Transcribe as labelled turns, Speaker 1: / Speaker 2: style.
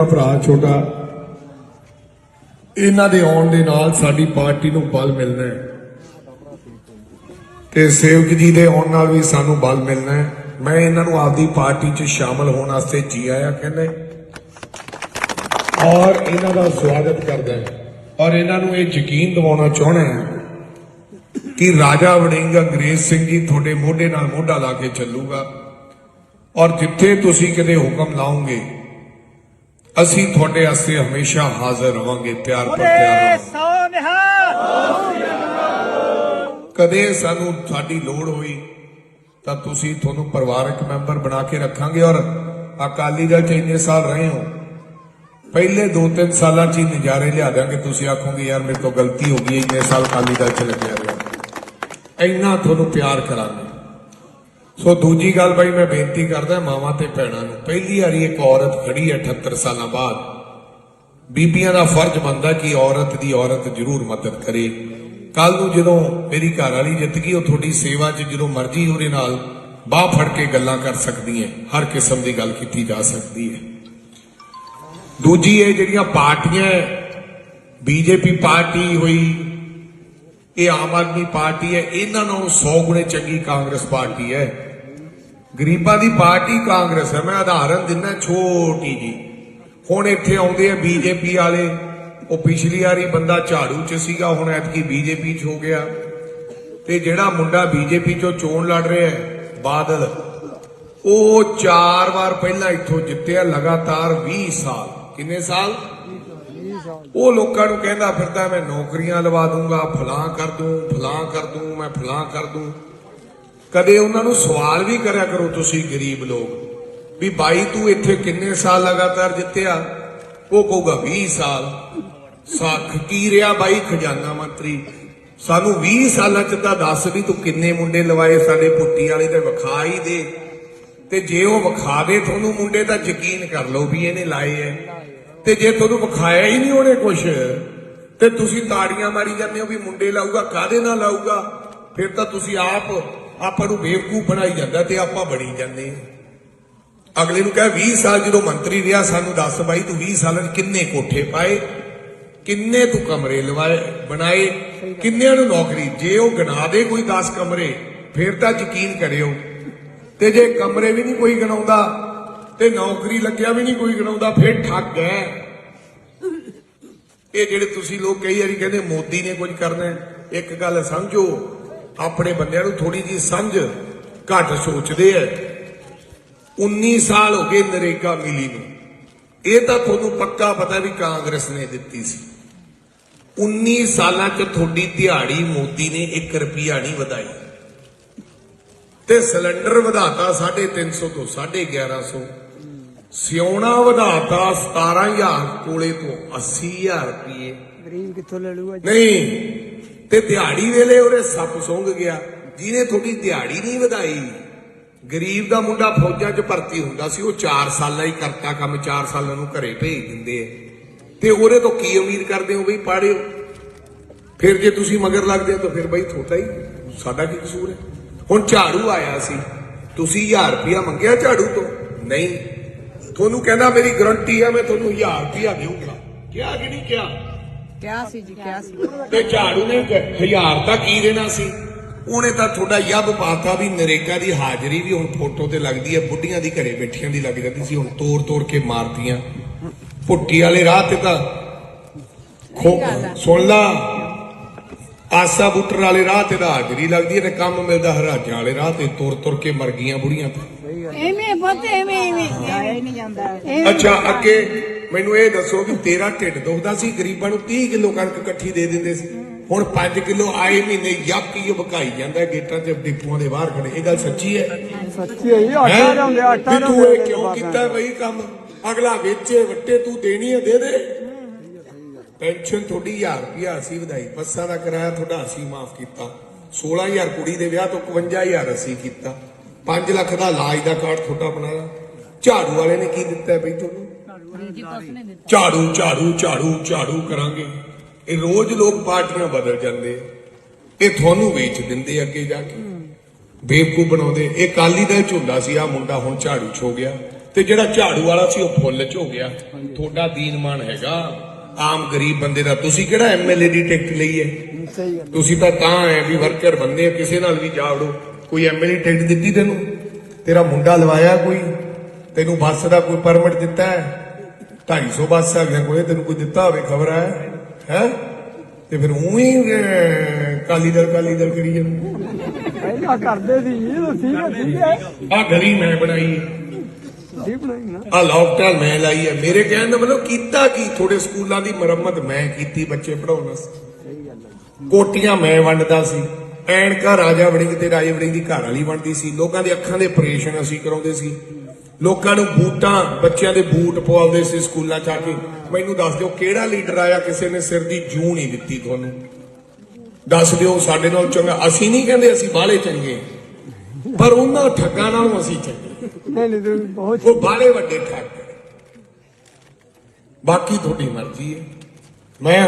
Speaker 1: ਭਰਾ ਛੋਟਾ, ਇਹਨਾਂ ਦੇ ਆਉਣ ਦੇ ਨਾਲ ਸਾਡੀ ਪਾਰਟੀ ਨੂੰ ਬਲ ਮਿਲਣਾ ਹੈ। ਤੇ ਸੇਵਕ ਜੀ ਦੇ ਆਉਣ ਨਾਲ ਵੀ ਸਾਨੂੰ ਬਲ ਮਿਲਣਾ ਹੈ। ਮੈਂ ਇਹਨਾਂ ਨੂੰ ਆਪਦੀ ਪਾਰਟੀ 'ਚ ਸ਼ਾਮਲ ਹੋਣ ਵਾਸਤੇ ਜੀ ਆਇਆ ਕਹਿੰਦੇ ਔਰ ਇਹਨਾਂ ਦਾ ਸਵਾਗਤ ਕਰਦਾ ਹਾਂ। ਔਰ ਇਹਨਾਂ ਨੂੰ ਇਹ ਯਕੀਨ ਦਿਵਾਉਣਾ ਚਾਹਣਾ ਹੈ ਕਿ ਰਾਜਾ ਵੜਿੰਗ ਅੰਗਰੇਜ਼ ਸਿੰਘ ਜੀ ਤੁਹਾਡੇ ਮੋਢੇ ਨਾਲ ਮੋਢਾ ਲਾ ਕੇ ਚੱਲੂਗਾ। ਔਰ ਜਿੱਥੇ ਤੁਸੀਂ ਕਿਤੇ ਹੁਕਮ ਲਾਓਗੇ ਅਸੀਂ ਤੁਹਾਡੇ ਵਾਸਤੇ ਹਮੇਸ਼ਾ ਹਾਜ਼ਰ ਰਵਾਂਗੇ ਤਿਆਰ ਪਰ ਤਿਆਰ
Speaker 2: ਬੋਲੇ
Speaker 1: ਰਵਾਂਗੇ
Speaker 2: ਸੋ ਨਿਹਾਲ।
Speaker 1: ਕਦੇ ਸਾਨੂੰ ਸਾਡੀ ਲੋੜ ਹੋਈ ਤਾਂ ਤੁਸੀਂ ਤੁਹਾਨੂੰ ਪਰਿਵਾਰਕ ਮੈਂਬਰ ਬਣਾ ਕੇ ਰੱਖਾਂਗੇ ਔਰ ਅਕਾਲੀ ਦਲ ਚ ਇੰਨੇ ਸਾਲ ਰਹੇ ਹੋ। ਪਹਿਲੇ 2-3 ਸਾਲਾਂ ਚ ਹੀ ਨਜ਼ਾਰੇ ਲਿਆ ਦਾਂਗੇ ਤੁਸੀਂ ਆਖੋਗੇ ਯਾਰ ਮੇਰੇ ਤੋਂ ਗਲਤੀ ਹੋ ਗਈ ਇੰਨੇ ਸਾਲ ਅਕਾਲੀ ਦਲ ਚ ਲੱਗਿਆ ਰਿਹਾ। ਇੰਨਾ ਤੁਹਾਨੂੰ ਪਿਆਰ ਕਰਾਂਗੇ। ਸੋ ਦੂਜੀ ਗੱਲ ਬਾਈ, ਮੈਂ ਬੇਨਤੀ ਕਰਦਾ ਮਾਵਾਂ ਤੇ ਭੈਣਾਂ ਨੂੰ, ਪਹਿਲੀ ਵਾਰੀ ਇੱਕ ਔਰਤ ਖੜੀ ਹੈ 78 ਸਾਲਾਂ ਬਾਅਦ। ਬੀਬੀਆਂ ਦਾ ਫਰਜ਼ ਬਣਦਾ ਕਿ ਔਰਤ ਦੀ ਔਰਤ ਜ਼ਰੂਰ ਮਦਦ ਕਰੇ। ਕੱਲ ਨੂੰ ਜਦੋਂ ਮੇਰੀ ਘਰ ਵਾਲੀ ਜਿੱਤ ਗਈ, ਉਹ ਤੁਹਾਡੀ ਸੇਵਾ 'ਚ ਜਦੋਂ ਮਰਜ਼ੀ ਉਹਦੇ ਨਾਲ ਬਾਹ ਫੜ ਕੇ ਗੱਲਾਂ ਕਰ ਸਕਦੀ ਹੈ। ਹਰ ਕਿਸਮ ਦੀ ਗੱਲ ਕੀਤੀ ਜਾ ਸਕਦੀ ਹੈ। ਦੂਜੀ, ਇਹ ਜਿਹੜੀਆਂ ਪਾਰਟੀਆਂ ਬੀਜੇਪੀ ਪਾਰਟੀ ਹੋਈ, ਇਹ ਆਮ ਆਦਮੀ ਪਾਰਟੀ ਹੈ, ਇਹਨਾਂ ਨੂੰ 100 ਗੁਣੇ ਚੰਗੀ ਕਾਂਗਰਸ ਪਾਰਟੀ ਹੈ। ਗਰੀਬਾਂ ਦੀ ਪਾਰਟੀ ਕਾਂਗਰਸ ਹੈ, ਮੈਂ ਉਦਾਹਰਨ ਦਿੰਦਾ, ਛੋਟੀ ਜੀ। ਹੁਣ ਇੱਥੇ ਆਉਂਦੇ ਆ ਬੀਜੇਪੀ ਵਾਲੇ। ਉਹ ਪਿਛਲੀ ਵਾਰੀ ਬੰਦਾ ਝਾੜੂ ਚ ਸੀਗਾ, ਹੁਣ ਐਤਕੀ ਬੀਜੇਪੀ ਚ ਹੋ ਗਿਆ। ਤੇ ਜਿਹੜਾ ਮੁੰਡਾ ਬੀਜੇਪੀ ਚੋਂ ਚੋਣ ਲੜ ਰਿਹਾ ਹੈ, ਬਾਦਲ, ਉਹ ਚਾਰ ਵਾਰ ਪਹਿਲਾਂ ਇੱਥੋਂ ਜਿੱਤਿਆ, ਲਗਾਤਾਰ 20 ਸਾਲ। ਕਿੰਨੇ ਸਾਲ? ਉਹ ਲੋਕਾਂ ਨੂੰ ਕਹਿੰਦਾ ਫਿਰਦਾ, ਮੈਂ ਨੌਕਰੀਆਂ ਲਵਾ ਦੂੰਗਾ ਫਲਾਂ ਕਰ ਦੂੰ ਫਲਾਂ ਕਰ ਦੂੰ, ਮੈਂ ਫਲਾਂ ਕਰ ਦੂੰ। ਕਦੇ ਉਹਨਾਂ ਨੂੰ ਸਵਾਲ ਵੀ ਕਰਿਆ ਕਰੋ ਤੁਸੀਂ ਗਰੀਬ ਲੋਕ, ਵੀ ਬਾਈ ਤੂੰ ਇੱਥੇ ਕਿੰਨੇ ਸਾਲ ਲਗਾਤਾਰ ਜਿੱਤਿਆ? ਉਹ ਕਹੂਗਾ 20 ਸਾਲ। ਸਾਖ ਕੀ ਰਿਹਾ ਬਾਈ ਖਜ਼ਾਨਾ ਮੰਤਰੀ? ਸਾਨੂੰ 20 ਸਾਲਾਂ ਚ ਤਾਂ ਦੱਸ ਵੀ ਤੂੰ ਕਿੰਨੇ ਮੁੰਡੇ ਲਵਾਏ ਸਾਡੇ ਪੁੱਟੀ ਵਾਲੇ ਤੇ ਵਿਖਾ ਹੀ ਦੇ। ਤੇ ਜੇ ਉਹ ਵਿਖਾ ਦੇ ਤੁਹਾਨੂੰ ਮੁੰਡੇ ਤਾਂ ਯਕੀਨ ਕਰ ਲਓ ਵੀ ਇਹਨੇ ਲਾਏ ਐ। ਤੇ ਜੇ ਤੁਹਾਨੂੰ ਵਿਖਾਇਆ ਹੀ ਨਹੀਂ ਉਹਨੇ ਕੁਛ, ਤੇ ਤੁਸੀਂ ਤਾੜੀਆਂ ਮਾਰੀ ਜਾਂਦੇ ਹੋ ਵੀ ਮੁੰਡੇ ਲਾਊਗਾ ਕਾਦੇ ਨਾਲ ਲਾਊਗਾ? ਫਿਰ ਤਾਂ ਤੁਸੀਂ ਆਪ ਆਪਾਂ ਨੂੰ ਬੇਵਕੂਫ ਬਣਾਈ ਜਾਂਦਾ ਤੇ ਆਪਾਂ ਬਣੀ ਜਾਂਦੇ। ਅਗਲੇ ਨੂੰ ਕਹੇ 20 ਸਾਲ ਜਦੋਂ ਮੰਤਰੀ ਰਿਹਾ ਸਾਨੂੰ ਦੱਸ ਬਾਈ ਤੂੰ 20 ਸਾਲਾਂ 'ਚ ਕਿੰਨੇ ਕੋਠੇ ਪਾਏ ਕਿੰਨੇ ਤੂੰ ਕਮਰੇ ਲਵਾਏ ਬਣਾਏ ਕਿੰਨਿਆਂ ਨੂੰ ਨੌਕਰੀ? ਜੇ ਉਹ ਗਿਣਾ ਦੇ ਕੋਈ 10 ਕਮਰੇ ਫਿਰ ਤਾਂ ਯਕੀਨ ਕਰਿਓ। ਤੇ ਜੇ ਕਮਰੇ ਵੀ ਨਹੀਂ ਕੋਈ ਗਣਾਉਂਦਾ ਤੇ ਨੌਕਰੀ ਲੱਗਿਆ ਵੀ ਨਹੀਂ ਕੋਈ ਗਣਾਉਂਦਾ ਫਿਰ ਠੱਗ ਹੈ। ਇਹ ਜਿਹੜੇ ਤੁਸੀਂ ਲੋਕ ਕਈ ਵਾਰੀ ਕਹਿੰਦੇ ਮੋਦੀ ਨੇ ਕੁਝ ਕਰਨਾ ਇੱਕ ਗੱਲ ਸਮਝੋ ਆਪਣੇ ਬੰਦਿਆਂ ਨੂੰ ਥੋੜੀ ਜੀ ਸਮਝ ਘੱਟ ਸੋਚਦੇ ਐ 19 ਸਾਲ ਹੋ ਗਏ ਨਰੇਗਾ ਮਿਲੀ ਨੂੰ। ਇਹ ਤਾਂ ਤੁਹਾਨੂੰ ਪੱਕਾ ਪਤਾ ਵੀ ਕਾਂਗਰਸ ਨੇ ਦਿੱਤੀ ਸੀ। 19 ਸਾਲਾਂ ਚ ਤੁਹਾਡੀ ਦਿਹਾੜੀ ਮੋਦੀ ਨੇ 1 ਰੁਪਿਆ ਨਹੀਂ ਵਧਾਈ। ਤੇ ਸਿਲੰਡਰ ਵਧਾਤਾ 350 ਤੋਂ 1150 ਸਿਉਣਾ ਵਧਾਤਾ 17000 ਕੋਲੇ ਤੋਂ 80000 ਰੁਪਏ
Speaker 2: ਗਰੀਬ ਕਿੱਥੋਂ ਲੈ ਲੂਗਾ
Speaker 1: ਨਹੀਂ ਤੇ ਦਿਹਾੜੀ ਵੇਲੇ ਉਹਦੇ ਸੱਪ ਸੁੰਘ ਗਿਆ। ਜਿਹਨੇ ਤੁਹਾਡੀ ਦਿਹਾੜੀ ਨਹੀਂ ਵਧਾਈ, ਗਰੀਬ ਦਾ ਮੁੰਡਾ ਫੌਜਾਂ 'ਚ ਭਰਤੀ ਹੁੰਦਾ ਸੀ, ਉਹ 4 ਸਾਲਾਂ ਹੀ ਕਰਤਾ ਕੰਮ 4 ਸਾਲਾਂ ਨੂੰ ਘਰੇ ਭੇਜ ਦਿੰਦੇ ਤੇ ਉਹਦੇ ਤੋਂ ਕੀ ਉਮੀਦ ਕਰਦੇ ਹੋ ਬਈ ਪਾੜਿਓ? ਫਿਰ ਜੇ ਤੁਸੀਂ ਮਗਰ ਲੱਗਦੇ ਹੋ ਤਾਂ ਫਿਰ ਬਈ ਥੋਤਾ ਹੀ, ਸਾਡਾ ਕੀ ਕਸੂਰ ਹੈ? ਹੁਣ ਝਾੜੂ ਆਇਆ ਸੀ, ਤੁਸੀਂ 1000 ਰੁਪਇਆ ਮੰਗਿਆ ਝਾੜੂ ਤੋਂ? ਨਹੀਂ। ਤੁਹਾਨੂੰ ਕਹਿੰਦਾ ਮੇਰੀ ਗਰੰਟੀ ਹੈ ਮੈਂ ਤੁਹਾਨੂੰ 1000 ਰੁਪਇਆ ਦੇਊਂਗਾ। ਕਿਹਾ ਕਿ ਨਹੀਂ ਕਿਹਾ?
Speaker 3: ਕਿਆ ਸੀ ਜੀ ਕਿਆ ਸੀ?
Speaker 1: ਤੇ ਝਾੜੂ ਨੇ ਹਜ਼ਾਰ ਤਾਂ ਕੀ ਦੇਣਾ ਸੀ? ਉਹਨੇ ਤਾਂ ਤੁਹਾਡਾ ਯੱਬ ਪਾਤਾ ਵੀ ਨਰੇਗਾ ਦੀ ਹਾਜ਼ਰੀ ਵੀ ਹੁਣ ਫੋਟੋ ਤੇ ਲੱਗਦੀ ਹੈ ਬੁੱਢੀਆਂ ਦੀ ਘਰੇ ਬੈਠੀਆਂ ਦੀ ਲੱਗ ਜਾਂਦੀ ਸੀ ਹੁਣ ਤੋੜ ਤੋੜ ਕੇ ਮਾਰਤੀਆਂ। ਪੁੱਟੀ ਵਾਲੇ ਰਾਹ ਤੇ ਤਾਂ ਖੋ ਸੁਣ ਲਾ। ਆਸਾ ਬੁੱਟਰ ਵਾਲੇ ਰਾਹ ਤੇ ਤਾਂ ਹਾਜ਼ਰੀ ਲੱਗਦੀ ਹੈ ਤੇ ਕੰਮ ਮਿਲਦਾ ਹਰਾਜਾਂ ਵਾਲੇ ਰਾਹ ਤੇ ਤੁਰ ਤੁਰ ਕੇ ਮਰ ਗਈਆਂ ਬੁੜੀਆਂ ਤਾਂ।
Speaker 3: ਐਵੇਂ ਪੁੱਤ ਐਵੇਂ ਐਵੇਂ।
Speaker 2: ਜਾਇਆ ਹੀ ਨਹੀਂ ਜਾਂਦਾ।
Speaker 3: ਐਵੇਂ।
Speaker 1: ਅੱਛਾ ਅੱਗੇ ਮੈਨੂੰ ਇਹ ਦੱਸੋ ਵੀ ਤੇਰਾ ਢਿੱਡ ਦੁਖਦਾ ਸੀ ਗਰੀਬਾਂ ਨੂੰ 30 ਕਿਲੋ ਕਣਕ ਇਕੱਠੀ ਦੇ ਦਿੰਦੇ ਸੀ। ਹੁਣ 5 ਕਿਲੋ ਆਏ ਮਹੀਨੇ ਯੱਕ ਹੀ ਬਕਾਈ ਜਾਂਦਾ ਗੇਟਾਂ 'ਚ ਡਿਪੂਆਂ ਦੇ ਬਾਹਰ ਖੜੇ। ਇਹ ਗੱਲ ਸੱਚੀ ਹੈ?
Speaker 2: ਸੱਚੀ ਹੈ ਜੀ ਆਟਾ? ਲਿਆਉਂਦੇ ਆਟਾ
Speaker 1: ਵੀ ਤੂੰ ਇਹ ਕਿਉਂ। ਕੀਤਾ ਬਈ ਕੰਮ? ਅਗਲਾ ਵੇਚੇ ਵੱਟੇ ਤੂੰ ਦੇਣੀ ਹੈ ਦੇ ਦੇ। ਪੈਨਸ਼ਨ ਤੁਹਾਡੀ 1000 ਰੁਪਿਆ ਅਸੀਂ ਵਧਾਈ, ਬੱਸਾਂ ਦਾ ਕਿਰਾਇਆ ਤੁਹਾਡਾ ਅਸੀਂ ਮਾਫ ਕੀਤਾ। 16000 ਕੁੜੀ ਦੇ ਵਿਆਹ ਤੋਂ 51000 ਅਸੀਂ ਕੀਤਾ। 5 ਲੱਖ ਦਾ ਇਲਾਜ ਦਾ ਕਾਰਡ ਤੁਹਾਡਾ ਬਣਾਇਆ। ਝਾੜੂ ਵਾਲੇ ਨੇ ਕੀ ਦਿੱਤਾ ਬਈ ਤੁਹਾਨੂੰ? ਝਾੜੂ ਝਾੜੂ ਝਾੜੂ ਝਾੜੂ ਕਰਾਂਗੇ। ਇਹ ਰੋਜ਼ ਲੋਕ ਪਾਰਟੀਆਂ ਬਦਲ ਜਾਂਦੇ ਇਹ ਤੁਹਾਨੂੰ ਵੇਚ ਦਿੰਦੇ ਅੱਗੇ ਜਾ ਕੇ। ਬੇਵਕੂ ਬਣਾਉਂਦੇ। ਇਹ ਕਾਲੀ ਦਲ ਚ ਹੁੰਦਾ ਸੀ ਆ ਮੁੰਡਾ ਹੁਣ ਝਾੜੂ ਚ ਹੋ ਗਿਆ। ਤੇ ਜਿਹੜਾ ਝਾੜੂ ਵਾਲਾ ਸੀ, ਉਹ ਫੁੱਲ ਚ ਹੋ ਗਿਆ। ਤੁਹਾਡਾ ਦੀਨਮਾਨ ਹੈਗਾ। ਆਮ ਗਰੀਬ ਬੰਦੇ ਦਾ। ਤੁਸੀਂ ਕਿਹੜਾ ਐਮਐਲਏ ਦੀ ਟਿਕਟ ਲਈ ਹੈ?
Speaker 2: ਸਹੀ ਗੱਲ
Speaker 1: ਤੁਸੀਂ ਤਾਂ ਤਾਂ ਹੈ ਵੀ ਵਰਕਰ ਬੰਦੇ ਆ ਕਿਸੇ ਨਾਲ ਵੀ ਜਾਵੜੋ ਕੋਈ ਐਮਐਲਏ ਟਿਕਟ ਦਿੱਤੀ ਤੈਨੂੰ? ਤੇਰਾ ਮੁੰਡਾ ਲਵਾਇਆ ਕੋਈ? ਤੈਨੂੰ ਬੱਸ ਦਾ ਕੋਈ ਪਰਮਿਟ ਦਿੱਤਾ ਹੈ? 250 ਬੱਸ ਆ ਗਿਆ ਕੋਈ ਤੈਨੂੰ ਕੋਈ ਦਿੱਤਾ ਹੋਵੇ ਖਬਰ ਹੈ? ਹੈ? ਤੇ ਫਿਰ ਉਹੀ ਕਾਲੀ ਦਲ ਕਾਲੀ ਦਲ ਕਰੀ ਜਾਂਦੇ।
Speaker 2: ਪਹਿਲਾਂ ਕਰਦੇ ਸੀ ਇਹ ਠੀਕ ਹੈ
Speaker 1: ਆ ਗਲੀ ਮੈਂ ਬਣਾਈ। ਹੈ
Speaker 2: ਬਣਾਈ ਨਾ।
Speaker 1: ਆ ਲੋਕਡਾਊਨ ਮੈਂ ਲਾਈ ਹੈ ਮੇਰੇ ਕਹਿਣ ਦਾ ਮਤਲਬ ਕੀਤਾ ਕੀ? ਥੋੜੇ ਸਕੂਲਾਂ ਦੀ ਮੁਰੰਮਤ ਮੈਂ ਕੀਤੀ, ਬੱਚੇ ਪੜਾਉਣ ਵਾਸਤੇ। ਕੋਟੀਆਂ ਮੈਂ ਵੰਡਦਾ ਸੀ। ਐਨਕਾ ਰਾਜਾ ਵੜਿੰਗ ਤੇ ਰਾਜੇ ਵੜਿੰਗ ਦੀ ਘਰ ਵਾਲੀ ਵੰਡਦੀ ਸੀ। ਲੋਕਾਂ ਦੇ ਅੱਖਾਂ ਦੇ ਆਪਰੇਸ਼ਨ ਅਸੀਂ ਕਰਾਉਂਦੇ ਸੀ। ਲੋਕਾਂ ਨੂੰ ਬੂਟਾਂ, ਬੱਚਿਆਂ ਦੇ ਬੂਟ ਪਵਾਉਂਦੇ ਸੀ ਸਕੂਲਾਂ ਚ ਆ ਕੇ। ਮੈਨੂੰ ਦੱਸ ਦਿਓ ਕਿਹੜਾ ਲੀਡਰ ਆਇਆ ਕਿਸੇ ਨੇ ਸਿਰ ਦੀ ਜੂ ਨਹੀਂ ਦਿੱਤੀ ਤੁਹਾਨੂੰ? ਦੱਸ ਦਿਓ ਸਾਡੇ ਨਾਲ ਚੰਗਾ। ਅਸੀਂ ਨਹੀਂ ਕਹਿੰਦੇ ਅਸੀਂ ਬਾਹਲੇ ਚੰਗੇ। ਪਰ ਉਹਨਾਂ ਠੱਗਾਂ ਨਾਲੋਂ ਅਸੀਂ ਚੰਗੇ।
Speaker 2: ਨਹੀਂ ਨਹੀਂ ਤੂੰ ਬਹੁਤ
Speaker 1: ਉਹ ਬਾਲੇ ਵੱਡੇ ਠੱਗ ਬਾਕੀ ਤੁਹਾਡੀ ਮਰਜ਼ੀ ਹੈ। ਮੈਂ